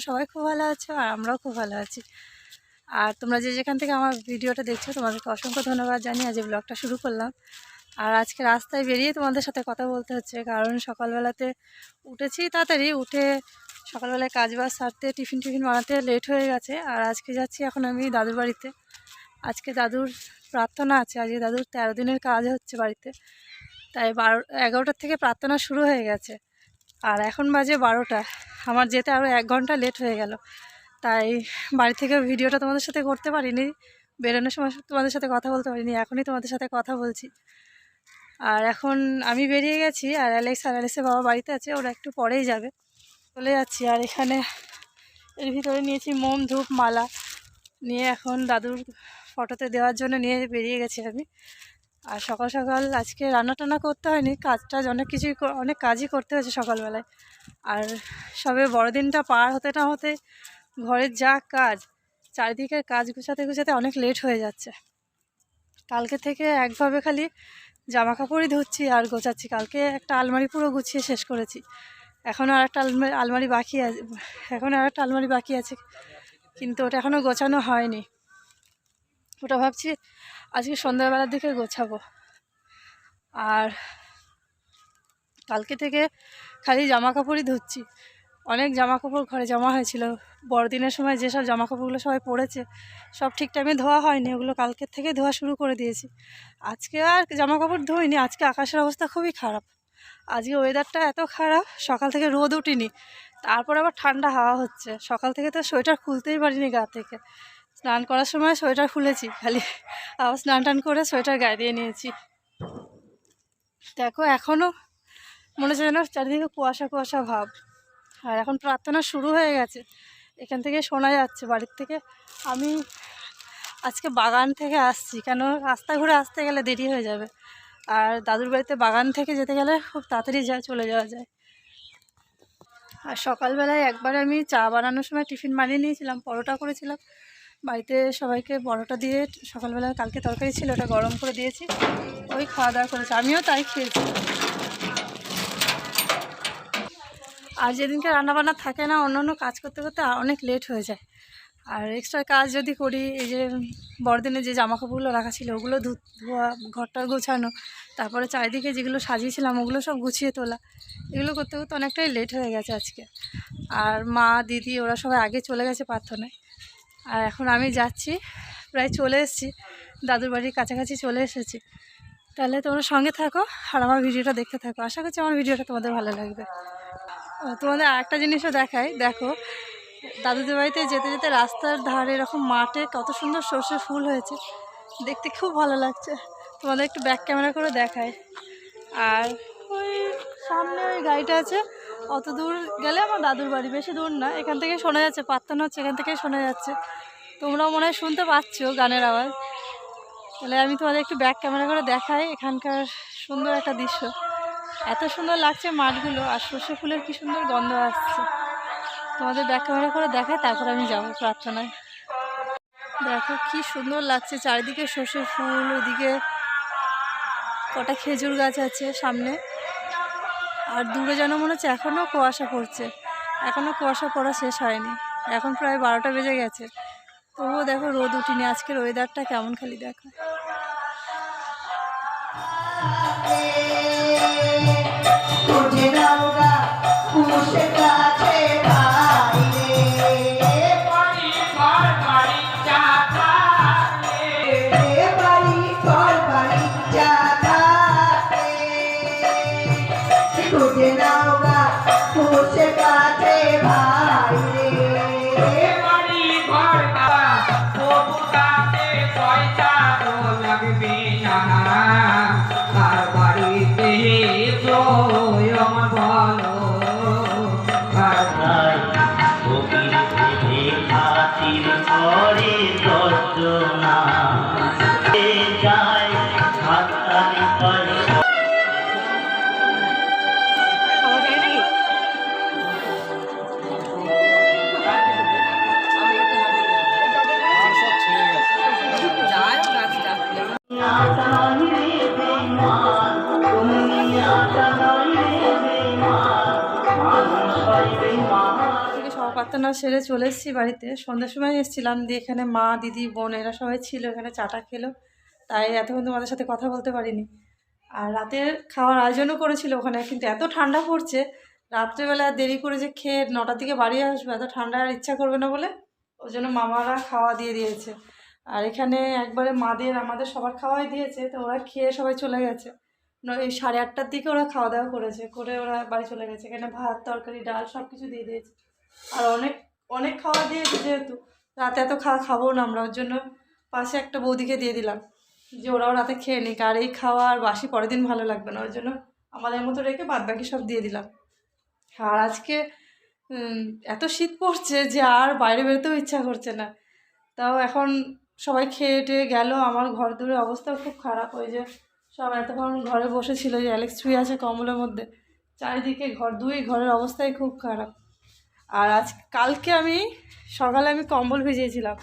তোমরা সবাই খুব ভালো আছো আর আমরাও খুব ভালো আছি। আর তোমরা যে যেখান থেকে আমার ভিডিওটা দেখছ, তোমাদেরকে অসংখ্য ধন্যবাদ জানিয়ে আজ ব্লগটা শুরু করলাম। আর আজকে রাস্তায় বেরিয়ে তোমাদের সাথে কথা বলতে হচ্ছে, কারণ সকালবেলাতে উঠেছি তাড়াতাড়ি, উঠে সকালবেলায় কাজ বাজ সারতে, টিফিন টিফিন বানাতে লেট হয়ে গেছে। আর আজকে যাচ্ছি এখন আমি দাদুর বাড়িতে। আজকে দাদুর প্রার্থনা আছে, আজকে দাদুর তেরো দিনের কাজ হচ্ছে বাড়িতে। তাই বারো, এগারোটার থেকে প্রার্থনা শুরু হয়ে গেছে। আর এখন বাজে বারোটা। আমার যেতে আরও এক ঘণ্টা লেট হয়ে গেল। তাই বাড়ি থেকে ভিডিওটা তোমাদের সাথে করতে পারিনি। বেরোনোর সময় তোমাদের সাথে কথা বলতে পারিনি। এখনই তোমাদের সাথে কথা বলছি। আর এখন আমি বেরিয়ে গেছি আর অ্যালেক্স আর অ্যালেক্সের বাবা বাড়িতে আছে। ওরা একটু পরেই যাবে। চলে যাচ্ছি। আর এখানে এর ভিতরে নিয়েছি মোম, ধূপ, মালা। নিয়ে এখন দাদুর ফটোতে দেওয়ার জন্য নিয়ে বেরিয়ে গেছি আমি। আর সকাল সকাল আজকে রান্না টান্না করতে হয়নি, কাজ টাজ অনেক কিছুই অনেক কাজই করতে হয়েছে সকালবেলায়। আর সবে বড়দিনটা পার হতে না হতে ঘরের যা কাজ চারিদিকের কাজ গুছাতে গুছাতে অনেক লেট হয়ে যাচ্ছে। কালকে থেকে একভাবে খালি জামা কাপড়ই ধুচ্ছি আর গোছাচ্ছি। কালকে একটা আলমারি পুরো গুছিয়ে শেষ করেছি। এখনও আর একটা আলমারি আলমারি বাকি আছে এখনও আর একটা আলমারি বাকি আছে, কিন্তু ওটা এখনও গোছানো হয়নি। ওটা ভাবছি আজকে সন্ধ্যাবেলার দিকে গোছাবো। আর কালকে থেকে খালি জামা কাপড়ই ধুচ্ছি। অনেক জামা কাপড় ঘরে জমা হয়েছিল। বড়দিনের সময় যেসব জামা কাপড়গুলো সবাই পরেছে সব ঠিক টাইমে ধোয়া হয়নি। ওগুলো কালকের থেকে ধোয়া শুরু করে দিয়েছি। আজকে আর জামা কাপড় ধুইনি। আজকে আকাশের অবস্থা খুবই খারাপ। আজকে ওয়েদারটা এত খারাপ, সকাল থেকে রোদ উঠিনি। তারপর আবার ঠান্ডা হাওয়া হচ্ছে। সকাল থেকে তো সোয়েটার খুলতেই পারিনি গা থেকে। স্নান করার সময় সোয়েটার খুলেছি, খালি আবার স্নান টান করে সোয়েটার গায়ে দিয়ে নিয়েছি। দেখো এখনও মনে হচ্ছে যেন চারিদিকে কুয়াশা কুয়াশা ভাব। আর এখন প্রার্থনা শুরু হয়ে গেছে। এখান থেকে শোনা যাচ্ছে বাড়ির থেকে, আমি আজকে বাগান থেকে আসছি, কেন রাস্তা ঘুরে আসতে গেলে দেরি হয়ে যাবে। আর দাদুর বাড়িতে বাগান থেকে যেতে গেলে খুব তাড়াতাড়ি যায়, চলে যাওয়া যায়। আর সকালবেলায় একবার আমি চা বানানোর সময় টিফিন বানিয়ে নিয়েছিলাম, পরোটা করেছিলাম। বাড়িতে সবাইকে পরোটা দিয়ে সকালবেলায় কালকে তরকারি ছিল, ওটা গরম করে দিয়েছি। ওই খাওয়া দাওয়া করেছি, আমিও তাই খেয়েছি। আর যেদিনকে রান্নাবান্না থাকে না, অন্য অন্য কাজ করতে করতে অনেক লেট হয়ে যায়। আর এক্সট্রা কাজ যদি করি, এই যে বড়দিনে যে জামা কাপড়গুলো রাখা ছিল, ওগুলো ধু- ধোয়া ঘরটা গোছানো, তারপরে চারিদিকে যেগুলো সাজিয়েছিলাম, ওগুলো সব গুছিয়ে তোলা, এগুলো করতে করতে অনেকটাই লেট হয়ে গেছে আজকে। আর মা, দিদি, ওরা সবাই আগে চলে গেছে প্রার্থনায়। আর এখন আমি যাচ্ছি, প্রায় চলে এসেছি, দাদুর বাড়ির কাছাকাছি চলে এসেছি। তাহলে তোমরা সঙ্গে থাকো আর আমার ভিডিওটা দেখতে থাকো। আশা করছি আমার ভিডিওটা তোমাদের ভালো লাগবে। তোমাদের আরেকটা জিনিসও দেখাই, দেখো, দাদুদের বাড়িতে যেতে যেতে রাস্তার ধারে এরকম মাঠে কত সুন্দর সর্ষে ফুল হয়েছে, দেখতে খুব ভালো লাগছে। তোমাদের একটু ব্যাক ক্যামেরা করে দেখায় আর ওই সামনে ওই গাড়িটা আছে অত দূর গেলে আমার দাদুর বাড়ি, বেশি দূর না। এখান থেকে শোনা যাচ্ছে, প্রার্থনা হচ্ছে, এখান থেকেই শোনা যাচ্ছে। তোমরাও মনে হয় শুনতে পাচ্ছ গানের আওয়াজ। তাহলে আমি তোমাদের একটু ব্যাক ক্যামেরা করে দেখাই এখানকার সুন্দর একটা দৃশ্য। এত সুন্দর লাগছে মাঠগুলো, আর সর্ষে ফুলের কি সুন্দর গন্ধ আসছে। তোমাদের ব্যাক ক্যামেরা করে দেখাই, তারপর আমি যাব প্রার্থনায়। দেখো কি সুন্দর লাগছে, চারিদিকে সর্ষে ফুল ওদিকে কটা খেজুর গাছ আছে সামনে। আর দূরে যেন মনে হচ্ছে এখনও কুয়াশা পড়ছে। এখনও কুয়াশা পড়া শেষ হয়নি। এখন প্রায় বারোটা বেজে গেছে। তবুও দেখো রোদ উঠিনি। আজকের ওয়েদারটা কেমন খালি দেখো। প্রার্থনা সেরে চলে এসেছি বাড়িতে। সন্ধ্যার সময় এসেছিলাম দিয়ে এখানে মা, দিদি, বোন এরা সবাই ছিল, এখানে চাটা খেলো। তাই এতক্ষণ তোমাদের সাথে কথা বলতে পারিনি। আর রাতের খাওয়ার আয়োজনও করেছিল ওখানে, কিন্তু এত ঠান্ডা পড়ছে, রাত্রেবেলা দেরি করে যে খেয়ে নটার দিকে বাড়ি আসব, এত ঠান্ডা আর ইচ্ছা করবে না বলে ওই জন্য মামারা খাওয়া দিয়ে দিয়েছে। আর এখানে একবারে মাদের, আমাদের সবার খাওয়াই দিয়েছে, তো ওরা খেয়ে সবাই চলে গেছে। ন- এই সাড়ে আটটার দিকে ওরা খাওয়া দাওয়া করেছে, করে ওরা বাড়ি চলে গেছে। এখানে ভাত, তরকারি, ডাল সব কিছু দিয়ে দিয়েছে। আর অনেক অনেক খাওয়া দিয়েছে যেহেতু। রাতে এত খাওয়া খাব না আমরা, ওর জন্য পাশে একটা বৌদিকে দিয়ে দিলাম যে ওরাও রাতে খেয়ে নিক। আর এই খাওয়া আর বাসি পরের দিন ভালো লাগবে না, ওর জন্য আমাদের মতো রেখে বাদ বাকি সব দিয়ে দিলাম। আর আজকে এত শীত পড়ছে যে আর বাইরে বেরোতেও ইচ্ছা করছে না। তাও এখন সবাই খেয়ে টেয়ে গেল, আমার ঘর দূরের অবস্থাও খুব খারাপ। ওই যে সব এতক্ষণ ঘরে বসেছিল যে অ্যালেক্স শুয়ে আছে কম্বলের মধ্যে। চারিদিকে ঘর দুই, ঘরের অবস্থাই খুব খারাপ। আর আজ কালকে আমি, সকালে আমি কম্বল ভিজিয়েছিলাম।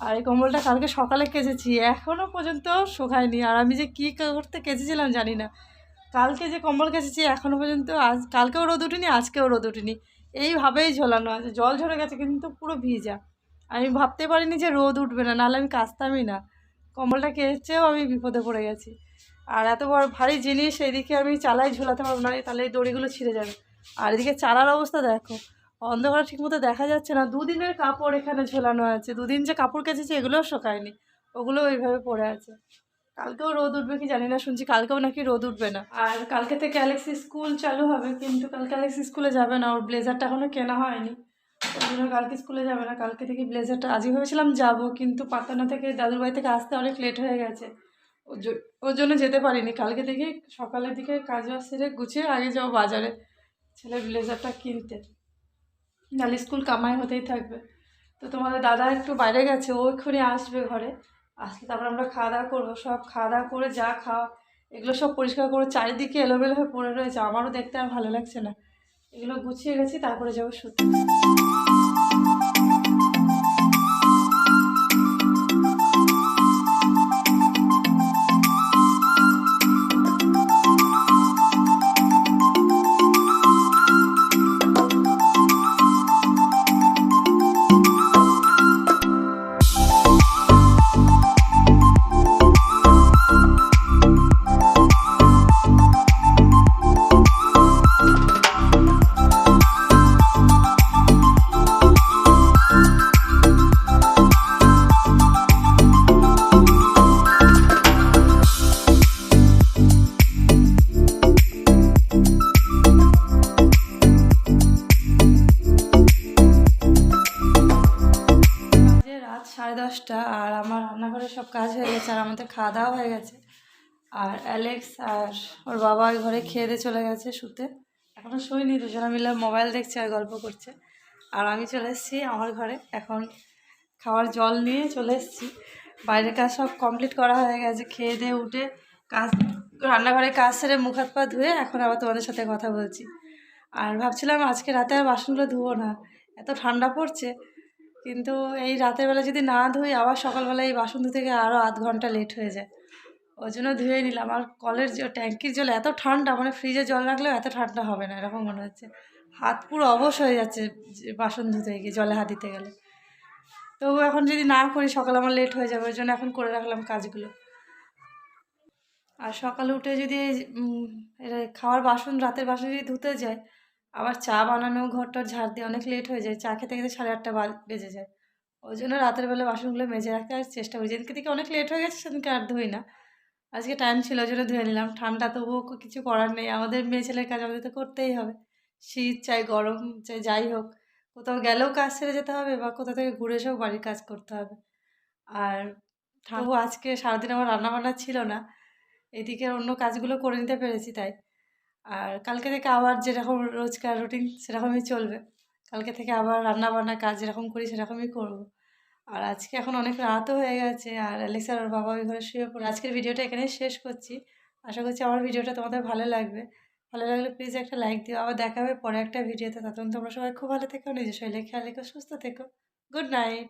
আর এই কম্বলটা কালকে সকালে কেচেছি এখনও পর্যন্ত শুকায়নি। আর আমি যে কী করতে কেচেছিলাম জানি না। কালকে যে কম্বল কেচেছি এখনও পর্যন্ত আজ, কালকেও রোদ উঠিনি, আজকেও রোদ উঠিনি। এইভাবেই ঝোলানো আছে, জল ঝরে গেছে, কিন্তু পুরো ভিজা। আমি ভাবতে পারিনি যে রোদ উঠবে না, নাহলে আমি কাচতামই না। কম্বলটা কেচেও আমি বিপদে পড়ে গেছি। আর এত বড় ভারী জিনিস এদিকে আমি চালাই ঝোলাতে পারব না তাহলে এই দড়িগুলো ছিঁড়ে যাবে। আর এদিকে চালার অবস্থা দেখো অন্ধকার ঠিকমতো দেখা যাচ্ছে না। দুদিনের কাপড় এখানে ঝোলানো আছে। দুদিন যে কাপড় কেচেছে এগুলোও শোকায়নি। ওগুলো ওইভাবে পড়ে আছে। কালকেও রোদ উঠবে কি জানি না শুনছি, কালকেও নাকি রোদ উঠবে না। আর কালকে থেকে অ্যালেক্সি স্কুল চালু হবে, কিন্তু কালকে অ্যালেক্সি স্কুলে যাবে না। ওর ব্লেজারটা এখনও কেনা হয়নি। ওই কালকে স্কুলে যাবে না। কালকে থেকে ব্লেজারটা, আজই ভেবেছিলাম যাব, কিন্তু পাতানা থেকে, দাদুর বাড়ি থেকে আসতে অনেক লেট হয়ে গেছে। ওর জন্য যেতে পারিনি। কালকে থেকে সকালের দিকে কাজ সেরে গুছিয়ে আগে যাব বাজারে। ছেলের ব্লেজারটা কিনতে। নাহলে স্কুল কামাই হতেই থাকবে। তো তোমাদের দাদা একটু বাইরে গেছে, ও এক্ষুনি আসবে ঘরে। আসলে তারপর আমরা খাওয়া দাওয়া করব, সব খাওয়া দাওয়া করে যা খাওয়া, এগুলো সব পরিষ্কার করে চারিদিকে এলোমেলো হয়ে পড়ে রয়েছে, আমারও দেখতে আর ভালো লাগছে না। এগুলো গুছিয়ে গেছি তারপরে যাব শুতে গেছে আর আমাদের খাওয়া দাওয়া হয়ে গেছে। আর অ্যালেক্স আর ওর বাবা ওই ঘরে খেয়ে দিয়ে চলে গেছে শুতে। এখনও শুইনি, দুজনে মিলে মোবাইল দেখছে আর গল্প করছে। আর আমি চলে এসেছি আমার ঘরে। এখন খাওয়ার জল নিয়ে চলে এসেছি। বাইরের কাজ সব কমপ্লিট করা হয়ে গেছে। খেয়ে দিয়ে উঠে কাজ, রান্নাঘরে কাজ সেরে মুখ হাত পা ধুয়ে এখন আবার তোমাদের সাথে কথা বলছি। আর ভাবছিলাম আজকে রাতে আর বাসনগুলো ধুবো না। এত ঠান্ডা পড়ছে। কিন্তু এই রাতের বেলা যদি না ধুই, আবার সকালবেলা এই বাসন ধুতে গিয়ে আরও আধ ঘণ্টা লেট হয়ে যায়। ওই জন্য ধুয়ে নিলাম। আর কলের যে ট্যাঙ্কির জল, এত ঠান্ডা মানে ফ্রিজে জল রাখলেও এত ঠান্ডা হবে না, এরকম মনে হচ্ছে। হাত পুরো অবশ হয়ে যাচ্ছে বাসন ধুতে গিয়ে জলে হাত দিতে গেলে। তবু এখন যদি না করি, সকালে আমার লেট হয়ে যাবে, ওই জন্য এখন করে রাখলাম কাজগুলো। আর সকালে উঠে যদি খাওয়ার বাসন, রাতের বাসন যদি ধুতে যায় আবার চা বানানো ঘরটার ঝাড় দিয়ে অনেক লেট হয়ে যায়। চা খেতে খেতে সাড়ে আটটা বেজে যায়। ওই জন্য রাতের বেলা বাসনগুলো মেজে রাখতে আর চেষ্টা করি। যেদিনকে থেকে অনেক লেট হয়ে গেছে সেদিনকে আর ধুই না। আজকে টাইম ছিল ওই জন্য ধুয়ে নিলাম। ঠান্ডা তবুও কিছু করার নেই। আমাদের মেয়ে ছেলের কাজ আমাদের তো করতেই হবে। শীত চাই গরম চাই যাই হোক। কোথাও গেলেও কাজ সেরে যেতে হবে বা কোথাও থেকে ঘুরে এসেও বাড়ির কাজ করতে হবে। আর তবু আজকে সারাদিন আমার রান্নাবান্না ছিল না। এদিকে অন্য কাজগুলো করে নিতে পেরেছি তাই। আর কালকে থেকে আবার যেরকম রোজকার রুটিন সেরকমই চলবে। কালকে থেকে আবার রান্না বান্না কাজ যেরকম করি, সেরকমই করব। আর আজকে এখন অনেক রাতও হয়ে গেছে, আর অ্যালেক্সার ওর বাবা ওই ঘরে শুয়ে পড়ে। আজকের ভিডিওটা এখানেই শেষ করছি। আশা করছি আমার ভিডিওটা তোমাদের ভালো লাগবে। ভালো লাগলে প্লিজ একটা লাইক দিও। আবার দেখা হবে পরে একটা ভিডিওতে তখন তোমরা সবাই খুব ভালো থেকো, নিজের শরীরে খেয়াল রেখো, সুস্থ থেকো। Good night